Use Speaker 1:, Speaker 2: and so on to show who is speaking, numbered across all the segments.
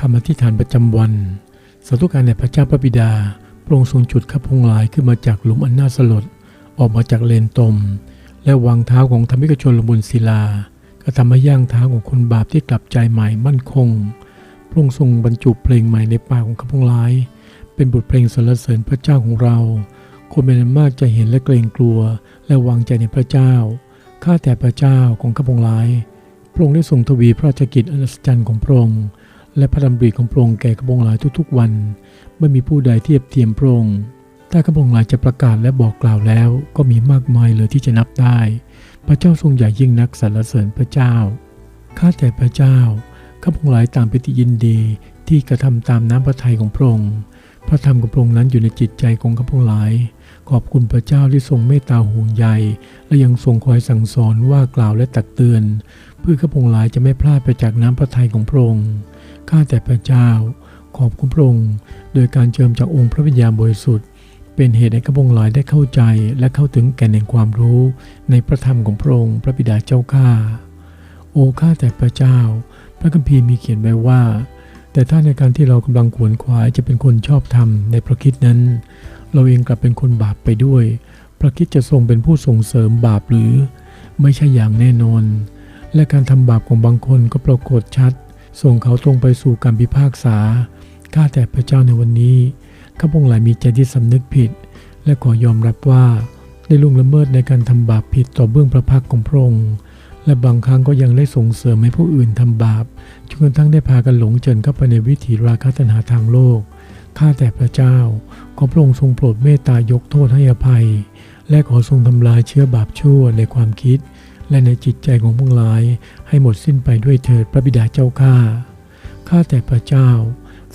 Speaker 1: คำอธิษฐานประจำวันสาธุการในพระเจ้าพระบิดาพระองค์ทรงจุดข้าพงหลายขึ้นมาจากหลุมอันน่าสลด ออกมาจากเลนตม และวางเท้าของธรรมิกชนลงบนศิลา ก็ทำให้ย่างเท้าของคนบาปที่กลับใจใหม่มั่นคง พระองค์ทรงบรรจุเพลงใหม่ในปากของข้าพงหลาย เป็นบทเพลงสรรเสริญพระเจ้าของเรา คนเป็นมากจะเห็นและเกรงกลัว และวางใจในพระเจ้า ข้าแต่พระเจ้าของข้าพงหลาย พระองค์ได้ทรงทวีพระราชกิจอันอัศจรรย์ของพระองค์ และพระดำริของพระองค์แก่ข้าพงหลายทุกๆวัน ไม่มีผู้ใดเทียบเทียมพระองค์ถ้าข้าพงหลายจะประกาศและบอกกล่าวแล้ว ก็มีมากมายเลยที่จะนับได้ พระเจ้าทรงใหญ่ยิ่งนักสรรเสริญพระเจ้าข้าแต่พระเจ้าข้าพงหลายต่างปิติยินดีที่กระทำตามน้ำพระทัยของพระองค์พระธรรมของพระองค์นั้นอยู่ในจิตใจของข้าพงหลาย ขอบคุณพระเจ้าที่ทรงเมตตาห่วงใยและยังทรงคอยสั่งสอนว่ากล่าวและตักเตือน เพื่อข้าพงหลายจะไม่พลาดไปจากน้ำพระทัยของพระองค์ ข้าแต่พระเจ้า ขอบคุณพระองค์ โดยการเจิมจากองค์พระวิญญาณบริสุทธิ์ เป็นเหตุให้ข้าพงหลายได้เข้าใจและเข้าถึงแก่นแห่งความรู้ในพระธรรมของพระองค์พระบิดาเจ้าข้า โอ้ข้าแต่พระเจ้า พระคัมภีร์มีเขียนไว้ว่า แต่ถ้าในการที่เรากำลังขวนขวายจะเป็นคนชอบธรรมในพระคิดนั้น เราเองกลับเป็นคนบาปไปด้วย พระคิดจะทรงเป็นผู้ส่งเสริมบาปหรือ ไม่ใช่อย่างแน่นอน และการทำบาปของบางคนก็ปรากฏชัด ส่งเขาตรงไปสู่การพิพากษา ข้าแต่พระเจ้าในวันนี้ ข้าพงหลายมีใจที่สำนึกผิด และขอยอมรับว่าได้ล่วงละเมิดในการทำบาปผิดต่อเบื้องพระพักของพระองค์ และบางครั้งก็ยังได้ส่งเสริมให้ผู้อื่นทำบาปจนกระทั่งได้พากันหลงเจิญเข้าไปในวิถีราคะตัณหาทางโลก ข้าแต่พระเจ้า ขอพระองค์ทรงโปรดเมตตายกโทษให้อภัย และขอทรงทำลายเชื้อบาปชั่วในความคิด และในจิตใจของพวกหลาย ให้หมดสิ้นไปด้วยเถิดพระบิดาเจ้าข้า ข้าแต่พระเจ้า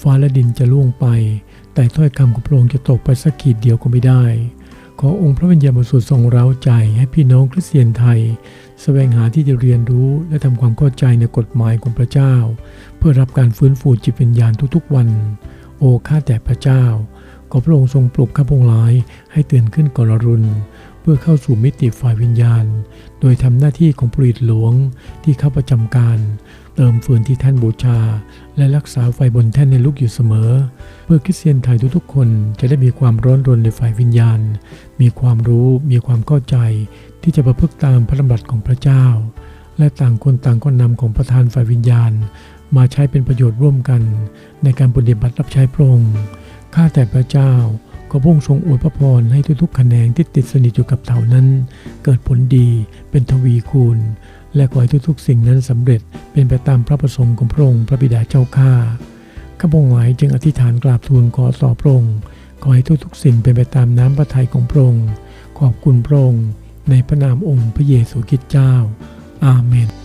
Speaker 1: ฟ้าและดินจะล่วงไป แต่ถ้อยคำของพระองค์จะตกไปสักขีดเดียวก็ไม่ได้ ขอองค์พระวิญญาณบริสุทธิ์ทรงเร้าใจให้พี่น้องคริสเตียนไทย แสวงหาที่จะเรียนรู้และทำความเข้าใจในกฎหมายของพระเจ้า เพื่อรับการฟื้นฟูจิตวิญญาณทุกๆวัน โอ้ข้าแต่พระเจ้าขอพระองค์ทรงปลุกข้าพงหลายให้ตื่นขึ้นก่อนรุณเพื่อเข้าสู่มิติฝ่ายวิญญาณ โดยทำหน้าที่ของปริตหลวงที่เข้าประจำการ เติมฟืนที่แท่นบูชา และรักษาไฟบนแท่นในลูกอยู่เสมอ เพื่อคริสเตียนไทยทุกๆคนจะได้มีความร้อนรนในฝ่ายวิญญาณ มีความรู้มีความเข้าใจ ที่จะประพฤติตามพระดำรัสของพระเจ้า และต่างคนต่างก็นำของประธานฝ่ายวิญญาณ มาใช้เป็นประโยชน์ร่วมกัน ในการปฏิบัติรับใช้พระองค์ข้าแต่พระเจ้า ขอพระองค์ทรงอวยพระพรให้ทุกๆแขนงที่ติดสนิทอยู่กับเต่านั้น เกิดผลดีเป็นทวีคูณ และขอให้ทุกๆ สิ่งนั้นสำเร็จเป็นไปตามพระประสงค์ของพระองค์พระบิดาเจ้าข้าข้าพงหลายจึงอธิษฐานกราบทูลขอต่อพระองค์ขอให้ทุกๆ สิ่งเป็นไปตามน้ำพระทัยของพระองค์ขอบคุณพระองค์ในพระนามองค์พระเยซูคริสต์เจ้า อาเมน